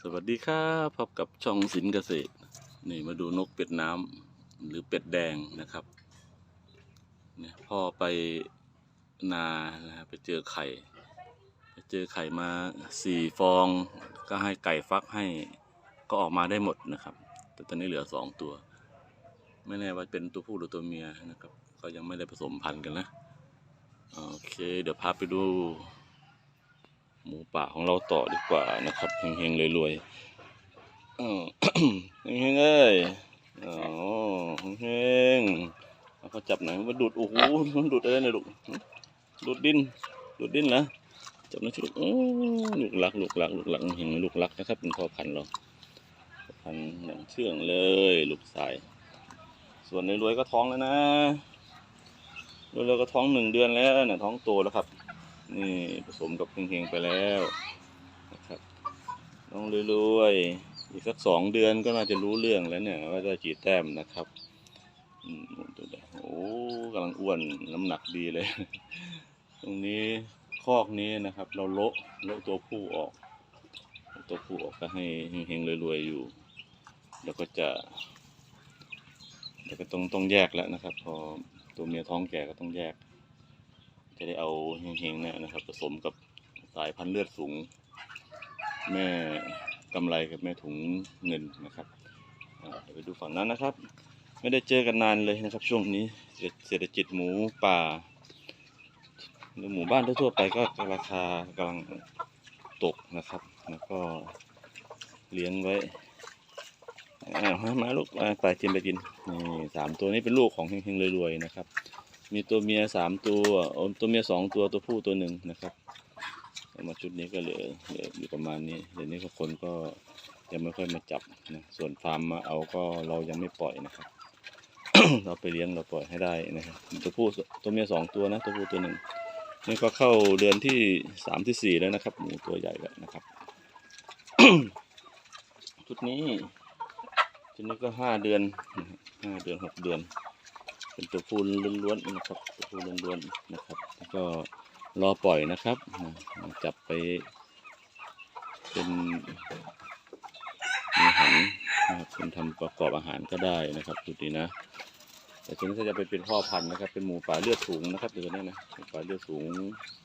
สวัสดีครับพบกับช่องสินเกษตร นี่มาดูนกเป็ดน้ำหรือเป็ดแดงนะครับเนี่ยพ่อไปนานะฮะไปเจอไข่ ไปเจอไข่มาสี่ฟอง ก็ให้ไก่ฟักให้ก็ออกมาได้หมดนะครับ แต่ตอนนี้เหลือสองตัว ไม่แน่ว่าเป็นตัวผู้หรือตัวเมียนะครับ ก็ยังไม่ได้ผสมพันธุ์กันนะ โอเค เดี๋ยวพาไปดู หมูป่าของเราต่อดีกว่านะครับเฮงๆรวยๆอ้าวเฮงๆเอ้ยอ๋อเฮงๆเอาเขาจับหน่อยมาดูดโอ้โหมันดูดอะไรเนี่ยลูกดูดดินดูดดินเหรอจับน่อยสิลูกโอ้ลูกรักลูกรักลูกรักเฮงๆลูกรักนะครับเป็นพ่อพันธุ์เราพ่อพันธุ์อย่างเชื่องเลย ลูกสาย ส่วนในรวยก็ท้องแล้วนะรวยๆก็ท้องหนึ่งเดือนแล้วเนี่ยท้องโตแล้วครับ นี่ผสมกับเฮงๆไปแล้วนะครับน้องรวยๆอีกสักสองเดือนก็น่าจะรู้เรื่องแล้วเนี่ยว่าจะกี่แต้มนะครับอืมตัวเดโอ้กำลังอ้วนน้ำหนักดีเลย ตรงนี้คอกนี้นะครับ เราโละโละตัวผู้ออก ตัวผู้ออกก็ให้เฮงๆรวยๆอยู่ แล้วก็จะแล้วก็ต้องต้องแยกแล้วนะครับ พอตัวเมียท้องแก่ก็ต้องแยก จะได้เอาเฮงๆเนี่ยนะครับ ผสมกับสายพันธุ์เลือดสูง แม่กำไรกับแม่ถุงเงินนะครับเดี๋ยวไปดูฝั่งนั้นนะครับ ไม่ได้เจอกันนานเลยนะครับ ช่วงนี้เศรษฐกิจหมูป่าหรือหมู่บ้านทั่วไปก็ราคากำลังตกนะครับ แล้วก็เลี้ยงไว้อ้าวมาลูกมาไปกินไปกินนี่สามตัวนี้เป็นลูกของเฮงๆรวยๆนะครับ มีตัวเมียสามตัวตัวเมียสองตัวตัวผู้ตัวหนึ่งนะครับมาชุดนี้ก็เหลือเหลืออยู่ประมาณนี้เดี๋ยวนี้ก็คนก็ยังไม่ค่อยมาจับนะส่วนฟาร์มมาเอาก็เรายังไม่ปล่อยนะครับ เราไปเลี้ยงเราปล่อยให้ได้นะครับตัวผู้ตัวเมียสองตัวนะตัวผู้ตัวหนึ่งนี่ก็เข้าเดือนที่สามที่สี่แล้วนะครับ หมูตัวใหญ่แล้วนะครับชุดนี้ชุดนี้ก็ห้าเดือนห้าเดือนหกเดือน เป็นตัวผู้ล้วนๆนะครับตัวผู้ล้วนๆนะครับ แล้วก็รอปล่อยนะครับจับไป เป็นมีหันนะครับเป็นทำประกอบอาหารก็ได้นะครับจุดนี้นะ แต่ตัวนี้ก็จะไปเป็นพ่อพันธุ์นะครับ เป็นหมูป่าเลือดสูงนะครับตัวนี้นะหมูป่าเลือดสูง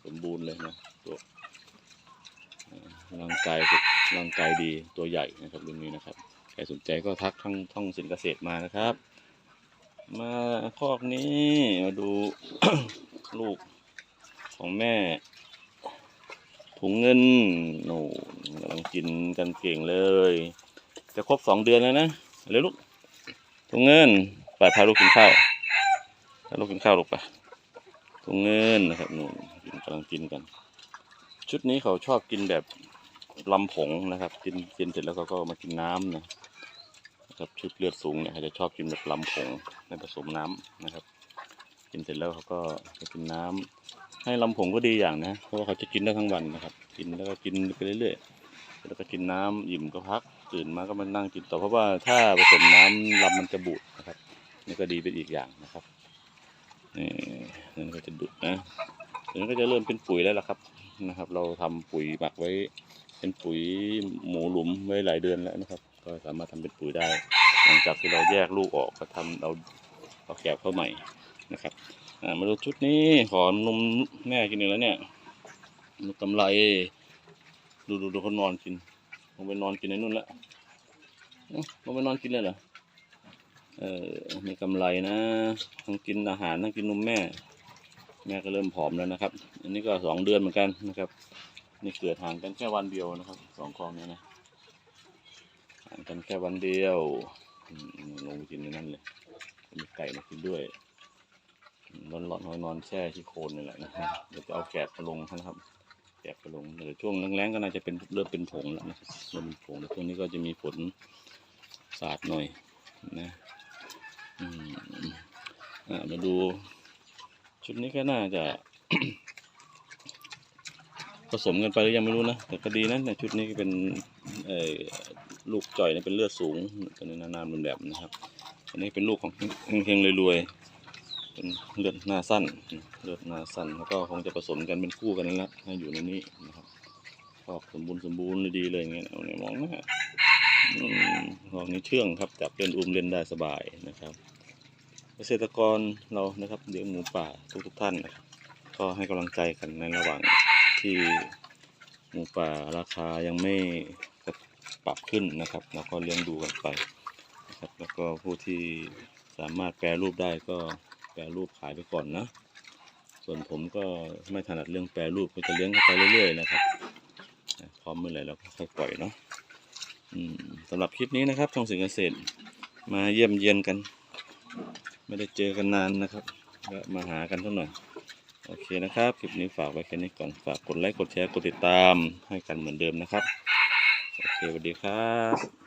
สมบูรณ์เลยนะตัวร่างกายร่างกายดีตัวใหญ่นะครับรุ่นนี้นะครับใครสนใจก็ทักทั้งท่องสินเกษตรมานะครับ มาคอกนี้มาดูลูกของแม่ ถุงเงินโน่กำลังกินกันเก่งเลย จะครบสองเดือนแล้วนะเร็วลูกถุงเงินไปพาลูกกินข้าวพาลูกกินข้าวลูกไปถุงเงินนะครับหนูกินกำลังกินกัน ชุดนี้เขาชอบกินแบบลำผงนะครับ กินกินเสร็จแล้วเขาก็มากินน้ำนะ นะครับชุดเลือดสูงเนี่ยเขาจะชอบกินแบบลำผงไม่ผสมน้ำนะครับกินเสร็จแล้วเขาก็จะกินน้ำให้ลำผงก็ดีอย่างนะเพราะว่าเขาจะกินได้ทั้งวันนะครับ กินแล้วก็กินไปเรื่อยๆแล้วก็กินน้ำอิ่มก็พักตื่นมาก็มานั่งกินต่อเพราะว่าถ้าผสมน้ำลำมันจะบูดนะครับนี่ก็ดีเป็นอีกอย่างนะครับนี่นั่นก็จะดุดนะทีนี้ก็จะเริ่มเป็นปุ๋ยแล้วล่ะครับนะครับ เราทำปุ๋ยหมักไว้ เป็นปุ๋ยหมูหลุมไว้หลายเดือนแล้วนะครับ ก็สามารถทำเป็นปุ๋ยได้ หลังจากที่เราแยกลูกออกก็ทำเราเอาแกบเข้าใหม่นะครับอ่ามาดูชุดนี้ขอนมแม่กินอีกแล้วเนี่ยนกกำไร ดูดูดูเขานอนกินลงไปนอนกินในนู่นแล้วเอ้าลงไปนอนกินเลยเหรอเออมีกำไรนะทั้งกินอาหารทั้งกินนมแม่ แม่ก็เริ่มผอมแล้วนะครับ อันนี้ก็สองเดือนเหมือนกันนะครับ นี่เกิดห่างกันแค่วันเดียวนะครับสองคลองนี้นะ ห่างกันแค่วันเดียวลงไปกินในนั้นเลยมีไก่มากินด้วยนอนนอนนอนนอนแช่ที่โคนนี่แหละนะครับเดี๋ยวจะเอาแกะมาลงนะครับ แกะมาลงเดี๋ยวช่วงแรงๆก็น่าจะเป็นเริ่มเป็นผงแล้วนะครับเริ่มเป็นผงแล้วช่วงนี้ก็จะมีฝนสาดหน่อยนะอืมอ่ามาดู ชุดนี้ก็น่าจะ ผสมกันไปหรือยังไม่รู้นะแต่ก็ดีนะเนี่ยชุดนี้ก็เป็นเอ่อ ลูกจ่อยเนี่ยเป็นเลือดสูงตัวนี้นานๆมันแบบนะครับ อันนี้เป็นลูกของเฮงๆรวยๆเป็นเลือดหน้าสั้น เลือดหน้าสั้นแล้วก็คงจะผสมกันเป็นคู่กันนั่นแหละให้อยู่ในนี้นะครับออกสมบูรณ์สมบูรณ์ดีเลยอย่างเงี้ยเอาเนี่ยมองนะอืมพอกนี้เชื่องครับจับเล่นอุ้มเล่นได้สบายนะครับ เกษตรกรเรานะครับเลี้ยงหมูป่าทุกทุกๆท่านนะครับก็ให้กำลังใจกันในระหว่างที่หมูป่าราคายังไม่ ปรับขึ้นนะครับเราก็เลี้ยงดูกันไปนะครับแล้วก็ผู้ที่สามารถแปรรูปได้ก็แปรรูปขายไปก่อนนะ ส่วนผมก็ไม่ถนัดเรื่องแปรรูปก็จะเลี้ยงไปเรื่อยๆนะครับพร้อมเมื่อไหร่เราก็ค่อยปล่อยเนาะสำหรับคลิปนี้นะครับช่องสิงเกษตร มาเยี่ยมเยียนกัน ไม่ได้เจอกันนานนะครับก็มาหากันสักหน่อยโอเคนะครับ คลิปนี้ฝากไว้แค่นี้ก่อน ฝากกดไลค์ กดแชร์ กดติดตามให้กันเหมือนเดิมนะครับ โอเคสวัสดีครับ